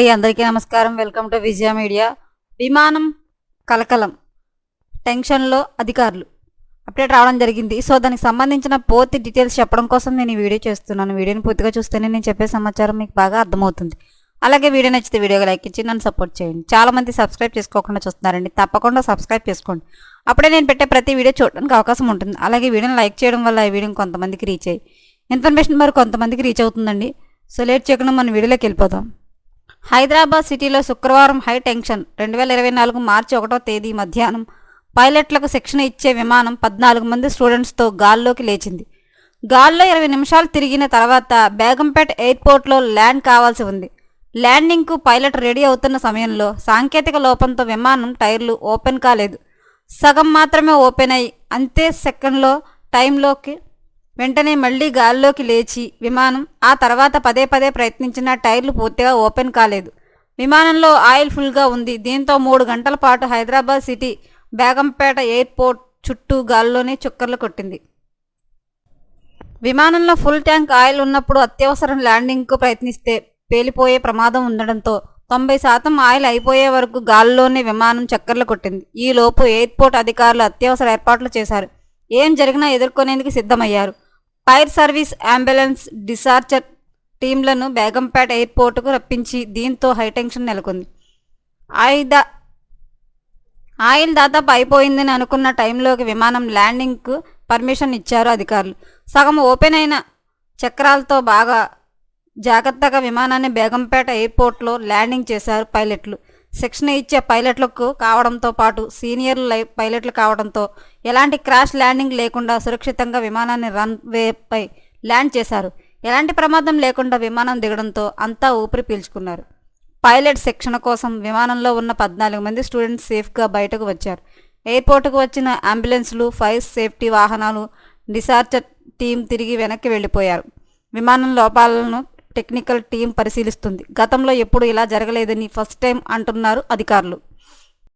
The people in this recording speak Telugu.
అండి అందరికీ నమస్కారం. Welcome to Vijaya media. విమానం కలకలం. టెన్షన్లో అధికారులు అప్డేట్ రావడం జరిగింది. సో దానికి సంబంధించిన పూర్తి డీటెయిల్స్ చెప్పడం కోసం నేను ఈ వీడియో చేస్తున్నాను. వీడియోని పూర్తిగా చూస్తేనే నేను చెప్పే సమాచారం మీకు బాగా అర్థమవుతుంది. అలాగే వీడియో నచ్చితే వీడియోగా లైక్ ఇచ్చి నన్ను సపోర్ట్ చేయండి. చాలామంది సబ్స్క్రైబ్ చేసుకోకుండా చూస్తున్నారండి. తప్పకుండా సబ్స్క్రైబ్ చేసుకోండి. అప్పుడే నేను పెట్టే ప్రతి వీడియో చూడడానికి అవకాశం ఉంటుంది. అలాగే వీడియోని లైక్ చేయడం వల్ల ఈ వీడియో కొంతమందికి రీచ్ అయ్యి ఇన్ఫర్మేషన్ మరి కొంతమందికి రీచ్ అవుతుందండి. సో లేట్ చేయకుండా మన వీడియోలోకి వెళ్ళిపోదాం. హైదరాబాద్ సిటీలో శుక్రవారం హై టెన్షన్. రెండు వేల ఇరవై నాలుగు మార్చి ఒకటో తేదీ మధ్యాహ్నం. పైలట్లకు శిక్షణ ఇచ్చే విమానం పద్నాలుగు మంది స్టూడెంట్స్తో గాల్లోకి లేచింది. గాల్లో ఇరవై నిమిషాలు తిరిగిన తర్వాత బేగంపేట ఎయిర్పోర్ట్లో ల్యాండ్ కావాల్సి ఉంది. ల్యాండింగ్కు పైలట్ రెడీ అవుతున్న సమయంలో సాంకేతిక లోపంతో విమానం టైర్లు ఓపెన్ కాలేదు. సగం మాత్రమే ఓపెన్ అయ్యి అంతే సెకండ్లో టైంలోకి వెంటనే మళ్ళీ గాల్లోకి లేచి విమానం ఆ తర్వాత పదే పదే ప్రయత్నించిన టైర్లు పూర్తిగా ఓపెన్ కాలేదు. విమానంలో ఆయిల్ ఫుల్గా ఉంది. దీంతో మూడు గంటల పాటు హైదరాబాద్ సిటీ బేగంపేట ఎయిర్పోర్ట్ చుట్టూ గాల్లోనే చుక్కర్లు కొట్టింది. విమానంలో ఫుల్ ట్యాంక్ ఆయిల్ ఉన్నప్పుడు అత్యవసరం ల్యాండింగ్కు ప్రయత్నిస్తే పేలిపోయే ప్రమాదం ఉండడంతో తొంభై శాతం ఆయిల్ అయిపోయే వరకు గాల్లోనే విమానం చక్కర్లు కొట్టింది. ఈలోపు ఎయిర్పోర్ట్ అధికారులు అత్యవసర ఏర్పాట్లు చేశారు. ఏం జరిగినా ఎదుర్కొనేందుకు సిద్ధమయ్యారు. ఫైర్ సర్వీస్ అంబులెన్స్ డిసార్చర్ టీంలను బేగంపేట ఎయిర్పోర్టుకు రప్పించి దీంతో హైటెన్షన్ నెలకొంది. ఆయుధ ఆయిల్ దాదాపు అయిపోయిందని అనుకున్న టైంలోకి విమానం ల్యాండింగ్కు పర్మిషన్ ఇచ్చారు అధికారులు. సగం ఓపెన్ అయిన చక్రాలతో బాగా జాగ్రత్తగా విమానాన్ని బేగంపేట ఎయిర్పోర్ట్లో ల్యాండింగ్ చేశారు పైలట్లు. శిక్షణ ఇచ్చే పైలట్లకు కావడంతో పాటు సీనియర్ పైలట్లు కావడంతో ఎలాంటి క్రాష్ ల్యాండింగ్ లేకుండా సురక్షితంగా విమానాన్ని రన్వేపై ల్యాండ్ చేశారు. ఎలాంటి ప్రమాదం లేకుండా విమానం దిగడంతో అంతా ఊపిరి పీల్చుకున్నారు. పైలట్ శిక్షణ కోసం విమానంలో ఉన్న పద్నాలుగు మంది స్టూడెంట్స్ సేఫ్గా బయటకు వచ్చారు. ఎయిర్పోర్టుకు వచ్చిన అంబులెన్స్లు ఫైర్ సేఫ్టీ వాహనాలు డిసార్చర్ టీం తిరిగి వెనక్కి వెళ్ళిపోయారు. విమానం లోపాలను టెక్నికల్ టీం పరిశీలిస్తుంది. గతంలో ఎప్పుడు ఇలా జరగలేదని ఫస్ట్ టైం అంటున్నారు అధికారులు.